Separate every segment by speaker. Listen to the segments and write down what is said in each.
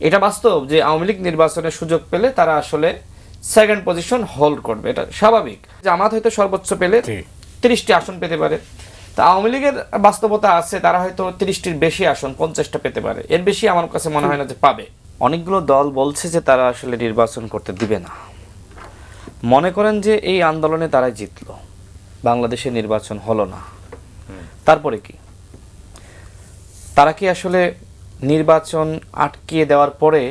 Speaker 1: এটা বাস্তব যে আওয়ামী লীগ নির্বাচনের সুযোগ পেলে তারা আসলে সেকেন্ড পজিশন হোল্ড করবে এটা স্বাভাবিক। জামাত হয়তো সর্বোচ্চ পেলে তিরিশটি আসন পেতে পারে। তা আওয়ামী লীগের বাস্তবতা আছে তারা হয়তো তিরিশটির বেশি আসন পঞ্চাশটা পেতে পারে। এর বেশি আমার কাছে মনে হয় না যে পাবে। অনেকগুলো দল বলছে যে তারা আসলে নির্বাচন করতে দিবে না। মনে করেন যে এই আন্দোলনে তারা জিতলো। বাংলাদেশে নির্বাচন হলো না। তারপরে কি? তারা কি আসলে নির্বাচন আটকিয়ে দেওয়ার পরে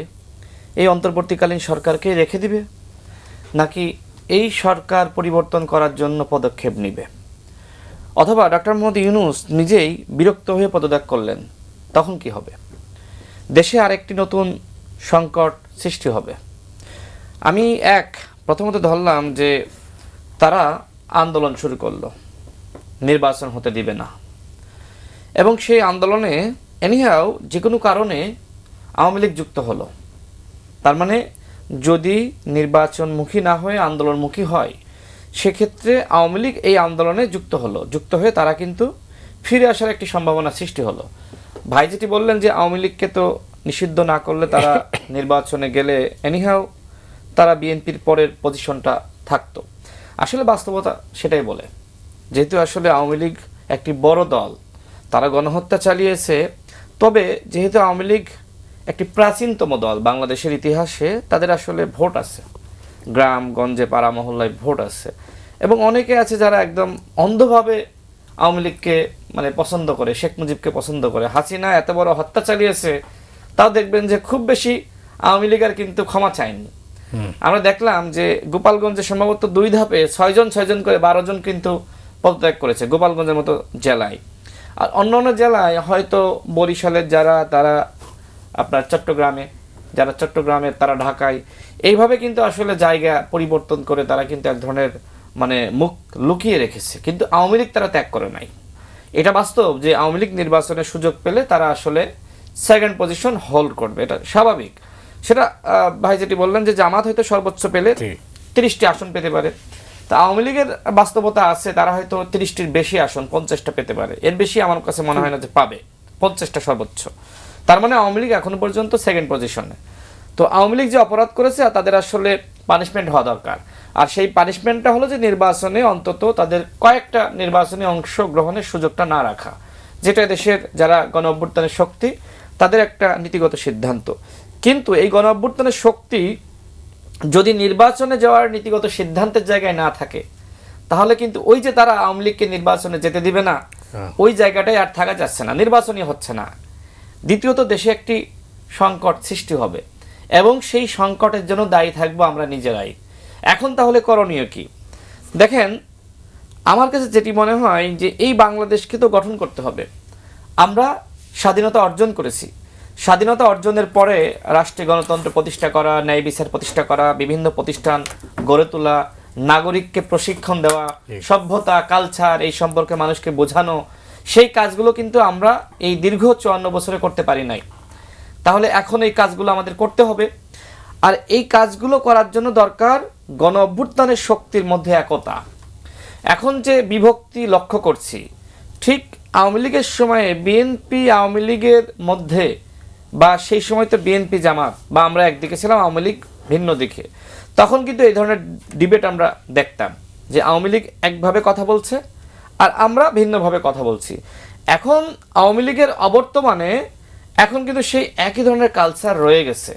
Speaker 1: এই অন্তর্বর্তীকালীন সরকারকে রেখে দিবে? নাকি এই সরকার পরিবর্তন করার জন্য পদক্ষেপ নিবে? অথবা ডক্টর মোহাম্মদ ইউনুস নিজেই বিরক্ত হয়ে পদত্যাগ করলেন, তখন কি হবে? দেশে আরেকটি নতুন সংকট সৃষ্টি হবে। আমি এক, প্রথমত ধরলাম যে তারা আন্দোলন শুরু করল, নির্বাচন হতে দিবে না। এবং সেই আন্দোলনে এনিহাও যে কোনো কারণে আওয়ামী লীগ যুক্ত হলো। তার মানে যদি নির্বাচনমুখী না হয়ে আন্দোলনমুখী হয় সেক্ষেত্রে আওয়ামী লীগ এই আন্দোলনে যুক্ত হলো। যুক্ত হয়ে তারা কিন্তু ফিরে আসার একটি সম্ভাবনা সৃষ্টি হলো। ভাই যেটি বললেন যে আওয়ামী লীগকে তো নিষিদ্ধ না করলে তারা নির্বাচনে গেলে এনিহাও তারা বিএনপির পরের পজিশনটা থাকতো। আসলে বাস্তবতা সেটাই বলে। যেহেতু আসলে আওয়ামী লীগ একটি বড় দল তারা গণহত্যা চালিয়েছে তবে যেহেতু আওয়ামী লীগ একটি প্রাচীনতম দল বাংলাদেশের ইতিহাসে তাদের আসলে ভোট আছে। গ্রাম গঞ্জে পাড়া মহল্লায় ভোট আছে। এবং অনেকে আছে যারা একদম অন্ধভাবে আওয়ামী লীগকে মানে পছন্দ করে শেখ মুজিবকে পছন্দ করে। হাসিনা এত বড় হত্যা চালিয়েছে তাও দেখবেন যে খুব বেশি আওয়ামী লীগ আর কিন্তু ক্ষমা চায়নি। আমরা দেখলাম যে গোপালগঞ্জে সম্ভবত দুই ধাপে ছয়জন ছয়জন করে বারো জন কিন্তু পদত্যাগ করেছে গোপালগঞ্জের মতো জেলায়। আর অন্য অন্য জেলায় হয়তো বরিশালের যারা তারা আপনার চট্টগ্রামে যারা চট্টগ্রামে তারা ঢাকায় এইভাবে কিন্তু আসলে জায়গা পরিবর্তন করে তারা কিন্তু এক ধরনের মানে মুখ লুকিয়ে রেখেছে। কিন্তু আওয়ামী লীগ তারা ত্যাগ করে নাই। এটা বাস্তব যে আওয়ামী লীগ নির্বাচনের সুযোগ পেলে তারা আসলে সেকেন্ড পজিশন হোল্ড করবে। এটা স্বাভাবিক। সেটা ভাই যেটি বললেন যে জামাত হয়তো সর্বোচ্চ পেলে তিরিশটি আসন পেতে পারে। তা আওয়ামী লীগের বাস্তবতা আছে, তারা হয়তো তিরিশটির বেশি আসন, পঞ্চাশটা পেতে পারে। এর বেশি আমার কাছে মনে হয় না যে পাবে, পঞ্চাশটা সর্বোচ্চ। তার মানে আওয়ামী লীগ এখনও পর্যন্ত সেকেন্ড পজিশনে তো আওয়ামী লীগ যে অপরাধ করেছে তাদের আসলে পানিশমেন্ট হওয়া দরকার। আর সেই পানিশমেন্টটা হলো যে নির্বাচনে অন্তত তাদের কয়েকটা নির্বাচনে অংশগ্রহণের সুযোগটা না রাখা। যেটা দেশের যারা গণ অভ্যুত্থানের শক্তি, তাদের একটা নীতিগত সিদ্ধান্ত। কিন্তু এই গণ অভ্যুত্থানের শক্তি যদি নির্বাচনে যাওয়ার নীতিগত সিদ্ধান্তের জায়গায় না থাকে তাহলে কিন্তু ওই যে তারা আওয়ামী লীগকে নির্বাচনে যেতে দিবে না
Speaker 2: হ্যাঁ।
Speaker 1: ওই জায়গাটায় আর থাকা যাচ্ছে না নির্বাচনই হচ্ছে না। দ্বিতীয়ত দেশে একটি সংকট সৃষ্টি হবে এবং সেই সংকটের জন্য দায়ী থাকব আমরা নিজেরাই। এখন তাহলে করণীয় কি? দেখেন আমার কাছে যেটি মনে হয় যে এই বাংলাদেশকে তো গঠন করতে হবে। আমরা স্বাধীনতা অর্জন করেছি স্বাধীনতা অর্জনের পরে রাষ্ট্রীয় গণতন্ত্র প্রতিষ্ঠা করা ন্যায় বিচার প্রতিষ্ঠা করা বিভিন্ন প্রতিষ্ঠান গড়ে তোলা নাগরিককে প্রশিক্ষণ দেওয়া সভ্যতা কালচার এই সম্পর্কে মানুষকে বোঝানো সেই কাজগুলো কিন্তু আমরা এই দীর্ঘ চুয়ান্ন বছরে করতে পারি নাই। তাহলে এখন এই কাজগুলো আমাদের করতে হবে। আর এই কাজগুলো করার জন্য দরকার গণ অভ্যুত্থানের শক্তির মধ্যে একতা। এখন যে বিভক্তি লক্ষ্য করছি ঠিক আওয়ামী লীগের সময়ে বিএনপি আওয়ামী লীগের মধ্যে বা সেই সময় তো বিএনপি জামাত, বা আমরা একদিকে ছিলাম, আওয়ামী লীগ ভিন্ন দিকে। তখন কিন্তু এই ধরনের ডিবেট আমরা দেখতাম যে আওয়ামী লীগ একভাবে কথা বলছে আর আমরা ভিন্নভাবে কথা বলছি। এখন আওয়ামী লীগের অবর্তমানে এখন কিন্তু সেই একই ধরনের কালচার রয়ে গেছে।